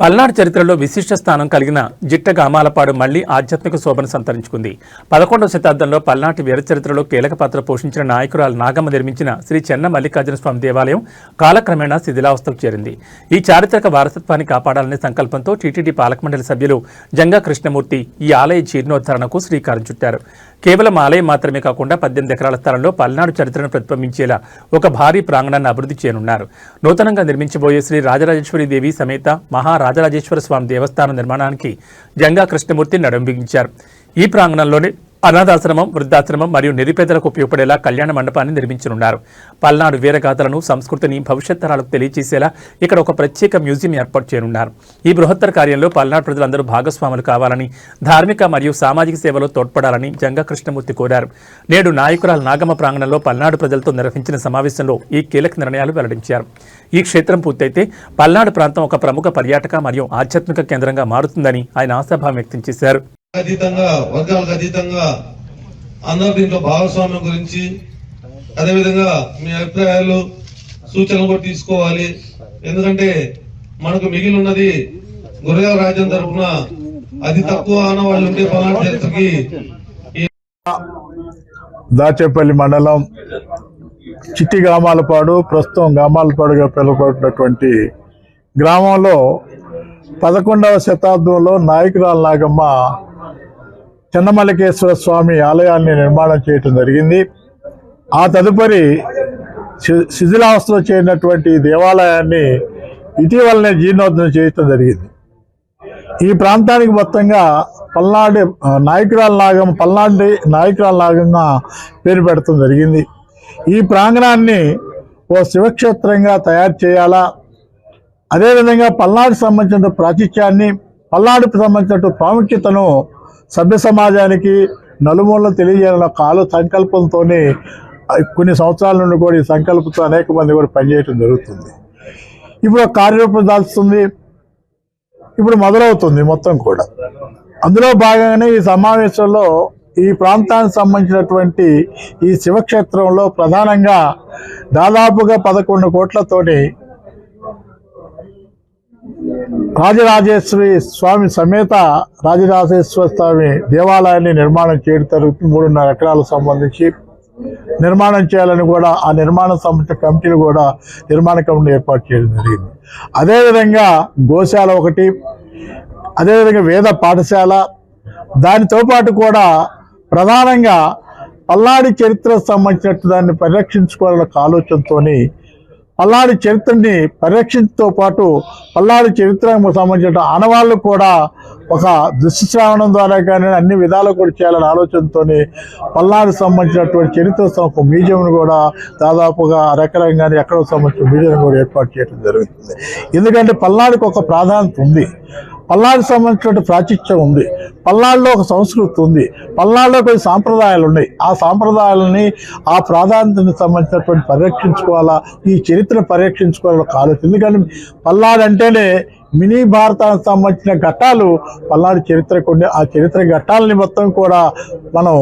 పల్నాడు చరిత్రలో విశిష్ట స్థానం కలిగిన జిట్ట గామాలపాడు మళ్ళీ ఆధ్యాత్మిక శోభను సంతరించుకుంది. పదకొండవ శతాబ్దంలో పల్నాటి వీరచరిత్రలో కీలక పాత్ర పోషించిన నాయకురాలు నాగమ్మ నిర్మించిన శ్రీ చెన్న మల్లికార్జున స్వామి దేవాలయం కాలక్రమేణా శిథిలావస్థకు చేరింది. ఈ చారిత్రక వారసత్వాన్ని కాపాడాలనే సంకల్పంతో టీటీడీ పాలకమండలి సభ్యులు జంగా కృష్ణమూర్తి ఈ ఆలయ జీర్ణోద్ధరణకు శ్రీకారం చుట్టారు. కేవలం ఆలయం మాత్రమే కాకుండా పద్దెనిమిది ఎకరాల స్థలంలో పల్నాడు చరిత్రను ప్రతిబింబించేలా ఒక భారీ ప్రాంగణాన్ని అభివృద్ధి చేయనున్నారు. నూతనంగా నిర్మించబోయే శ్రీ రాజరాజేశ్వరి దేవి సమేత మహారాజరాజేశ్వర స్వామి దేవస్థానం నిర్మాణానికి జంగా కృష్ణమూర్తి నడుంబిగించారు ఈ ప్రాంగణంలోనే అనాథాశ్రమం వృద్ధాశ్రమం మరియు నిరుపేదలకు ఉపయోగపడేలా కళ్యాణ మండపాన్ని నిర్మించనున్నారు. పల్నాడు వీరగాథలను సంస్కృతిని భవిష్యత్ తరాలకు తెలియజేసేలా ఇక్కడ ఒక ప్రత్యేక మ్యూజియం ఏర్పాటు చేయనున్నారు. ఈ బృహత్తర కార్యంలో పల్నాడు ప్రజలందరూ భాగస్వాములు కావాలని ధార్మిక మరియు సామాజిక సేవలో తోడ్పడాలని జంగా కృష్ణమూర్తి కోరారు. నేడు నాయకురాల నాగమ్మ ప్రాంగణంలో పల్నాడు ప్రజలతో నిర్వహించిన సమావేశంలో ఈ కీలక నిర్ణయాలు వెల్లడించారు. ఈ క్షేత్రం పూర్తయితే పల్నాడు ప్రాంతం ఒక ప్రముఖ పర్యాటక మరియు ఆధ్యాత్మిక కేంద్రంగా మారుతుందని ఆయన ఆశాభావం వ్యక్తం చేశారు. అతీతంగా వర్గాలకు అతీతంగా అందరూ దీంట్లో భాగస్వామ్యం గురించి అదేవిధంగా మీ అభిప్రాయాలు సూచనలు కూడా తీసుకోవాలి. ఎందుకంటే మనకు మిగిలి ఉన్నది గురజాల రాజ్యం తరఫున అతి తక్కువ అన్న వాళ్ళు ఉంటే పలానాకి ఈ దాచేపల్లి మండలం చిట్టి గ్రామాలపాడు ప్రస్తుతం గ్రామాలపాడుగా పిలువబడినటువంటి గ్రామంలో పదకొండవ శతాబ్దంలో నాయకురాల నాగమ్మ చెన్నమల్లికేశ్వర స్వామి ఆలయాన్ని నిర్మాణం చేయటం జరిగింది. ఆ తదుపరి శి- శిథిలావస్థలో చేరినటువంటి దేవాలయాన్ని ఇటీవలనే జీర్ణోద్ధరణ చేయటం జరిగింది. ఈ ప్రాంతానికి మొత్తంగా పల్నాడు నాయకురాల నాగం పల్నాడు నాయకురాల నాగంగా పేరు పెడటం జరిగింది. ఈ ప్రాంగణాన్ని ఓ శివక్షేత్రంగా తయారు చేయాలా? అదేవిధంగా పల్నాడుకు సంబంధించిన ప్రాచుత్యాన్ని పల్నాడుకు సంబంధించిన ప్రాముఖ్యతను సభ్య సమాజానికి నలుమూలన తెలియజేయాలన్న కాలు సంకల్పంతోనే కొన్ని సంవత్సరాల నుండి కూడా ఈ సంకల్పంతో అనేక మంది కూడా పనిచేయటం జరుగుతుంది. ఇప్పుడు కార్యరూపం దాల్చుతుంది ఇప్పుడు మొదలవుతుంది మొత్తం కూడా. అందులో భాగంగానే ఈ సమావేశంలో ఈ ప్రాంతానికి సంబంధించినటువంటి ఈ శివక్షేత్రంలో ప్రధానంగా దాదాపుగా పదకొండు కోట్లతోటి రాజరాజేశ్వరి స్వామి సమేత రాజరాజేశ్వర స్వామి దేవాలయాన్ని నిర్మాణం చేయడం జరుగుతుంది. మూడున్నర ఎకరాలకు సంబంధించి నిర్మాణం చేయాలని కూడా ఆ నిర్మాణ సంబంధించిన కమిటీలు కూడా నిర్మాణ కమిటీ ఏర్పాటు చేయడం జరిగింది. అదేవిధంగా గోశాల ఒకటి అదేవిధంగా వేద పాఠశాల దానితో పాటు కూడా ప్రధానంగా పల్నాడి చరిత్రకు సంబంధించినట్టు దాన్ని పరిరక్షించుకోవాలన్న ఆలోచనతోని పల్నాడు చరిత్రని పరిరక్షించతో పాటు పల్నాడు చరిత్రకు సంబంధించిన ఆనవాళ్ళు కూడా ఒక దృష్టిశ్రావణం ద్వారా కానీ అన్ని విధాలు కూడా చేయాలనే ఆలోచనతో పల్నాడు సంబంధించినటువంటి చరిత్ర ఒక మ్యూజియంను కూడా దాదాపుగా అరెకరం కానీ ఎక్కడో సంబంధించిన మ్యూజియం కూడా ఏర్పాటు చేయడం జరుగుతుంది. ఎందుకంటే పల్నాడుకు ఒక ప్రాధాన్యత ఉంది. పల్నాడు సంబంధించినటువంటి ప్రాచుత్యం ఉంది. పల్నాడులో ఒక సంస్కృతి ఉంది. పల్నాడులో కొన్ని సాంప్రదాయాలు ఉన్నాయి. ఆ సాంప్రదాయాలని ఆ ప్రాధాన్యతకు సంబంధించినటువంటి పరిరక్షించుకోవాలా ఈ చరిత్ర పరిరక్షించుకోవాలని ఒక ఆలోచన. ఎందుకంటే పల్నాడు అంటేనే మినీ భారతానికి సంబంధించిన ఘట్టాలు. పల్నాడు చరిత్రకు ఉండే ఆ చరిత్ర ఘట్టాలని మొత్తం కూడా మనం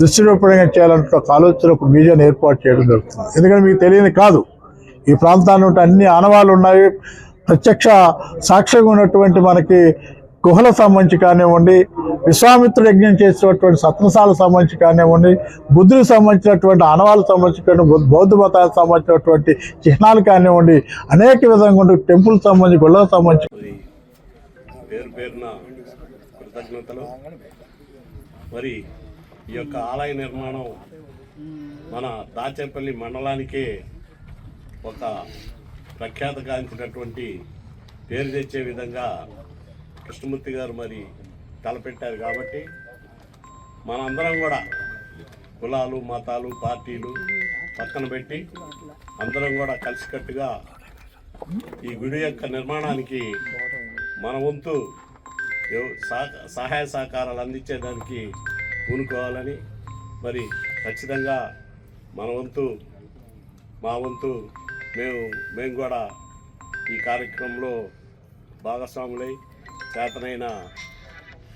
దృష్టిరూపంగా చేయాలంటే ఒక ఆలోచన ఒక మ్యూజియం ఏర్పాటు చేయడం జరుగుతుంది. ఎందుకంటే మీకు తెలియని కాదు. ఈ ప్రాంతాన్ని ఉంటే అన్ని ఆనవాళ్ళు ఉన్నాయి. ప్రత్యక్ష సాక్ష్యంగా ఉన్నటువంటి మనకి గుహల సంబంధించి కానివ్వండి విశ్వామిత్రుడు యజ్ఞం చేసినటువంటి సత్రసాలకు సంబంధించి కానివ్వండి బుద్ధుడికి సంబంధించినటువంటి ఆనవాళ్ళకు సంబంధించిన బౌద్ధ మతానికి సంబంధించినటువంటి చిహ్నాలు కానివ్వండి అనేక విధంగా ఉండే టెంపుల్ సంబంధించి గుళ్ళకు సంబంధించి పేరు పేరున కృతజ్ఞతలు. మరి ఈ యొక్క ఆలయ నిర్మాణం మన దాచేపల్లి మండలానికే ఒక ప్రఖ్యాతగాంచినటువంటి పేరు తెచ్చే విధంగా కృష్ణమూర్తి గారు మరి తలపెట్టారు కాబట్టి మనందరం కూడా కులాలు మతాలు పార్టీలు పక్కన పెట్టి అందరం కూడా కలిసికట్టుగా ఈ గుడి యొక్క నిర్మాణానికి మన వంతు సహాయ సహకారాలు అందించేదానికి పూనుకోవాలని మరి ఖచ్చితంగా మన వంతు మా వంతు మేము మేము కూడా ఈ కార్యక్రమంలో భాగస్వాములై చేతనైన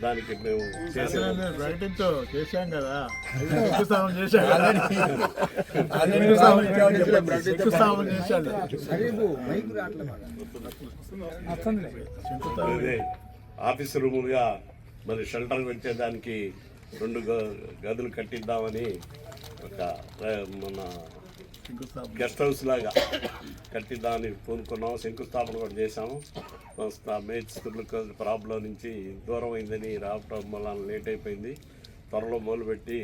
దానికి మేము చేసే. ప్రకటించు చేశాం కదా. శంకుస్థాపన చేశాడు ఆఫీస్ రూములుగా మరి షెల్టర్ పెట్టేదానికి రెండు గ- గదులు కట్టిద్దామని ఒక మన గెస్ట్ హౌస్ లాగా కట్టి దాన్ని పూనుకున్నాం శంకుస్థాపన కూడా చేశాము. కొంత ప్రాబ్లం నుంచి దూరం అయిందని రావటం వల్ల లేట్ అయిపోయింది. త్వరలో మొదలుపెట్టి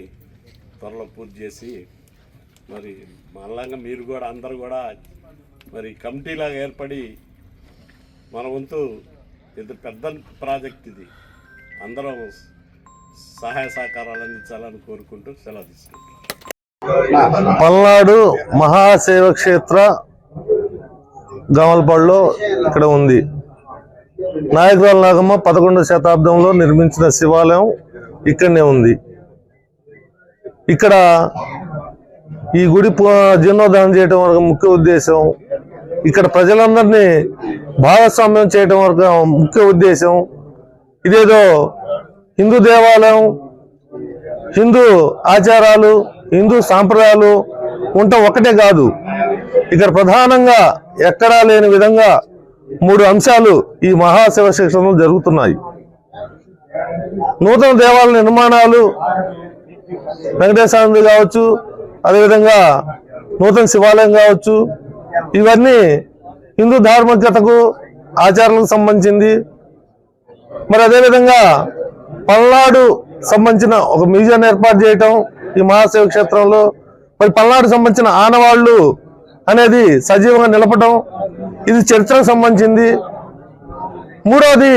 త్వరలో పూర్తి చేసి మరి మళ్ళాగా మీరు కూడా అందరూ కూడా మరి కమిటీలాగా ఏర్పడి మన వంతు ఇంత పెద్ద ప్రాజెక్ట్ ఇది. అందరం సహాయ సహకారాలు అందించాలని కోరుకుంటూ సెలవు తీసుకుంటాం పల్నాడు మహాసేవ క్షేత్ర గమలపాడులో ఇక్కడ ఉంది. నాయకురాల నాగమ్మ పదకొండవ శతాబ్దంలో నిర్మించిన శివాలయం ఇక్కడనే ఉంది. ఇక్కడ ఈ గుడి పు- జీర్ణోద్ధరణ చేయడం వరకు ముఖ్య ఉద్దేశం ఇక్కడ ప్రజలందరినీ భాగస్వామ్యం చేయడం వరకు ముఖ్య ఉద్దేశం ఇదేదో హిందూ దేవాలయం హిందూ ఆచారాలు హిందూ సాంప్రదాయాలు ఉండటం ఒకటే కాదు. ఇక్కడ ప్రధానంగా ఎక్కడా లేని విధంగా మూడు అంశాలు ఈ మహాశివ శిక్షణలో జరుగుతున్నాయి. నూతన దేవాలయ నిర్మాణాలు వెంకటేశ్వర కావచ్చు అదేవిధంగా నూతన శివాలయం కావచ్చు ఇవన్నీ హిందూ ధార్మికతకు ఆచారాలకు సంబంధించింది. మరి అదేవిధంగా పల్నాడు సంబంధించిన ఒక మ్యూజియం ఏర్పాటు చేయటం ఈ మహాశివ క్షేత్రంలో మరి పల్నాడు సంబంధించిన ఆనవాళ్ళు అనేది సజీవంగా నిలపడం ఇది చరిత్రకు సంబంధించింది. మూడవది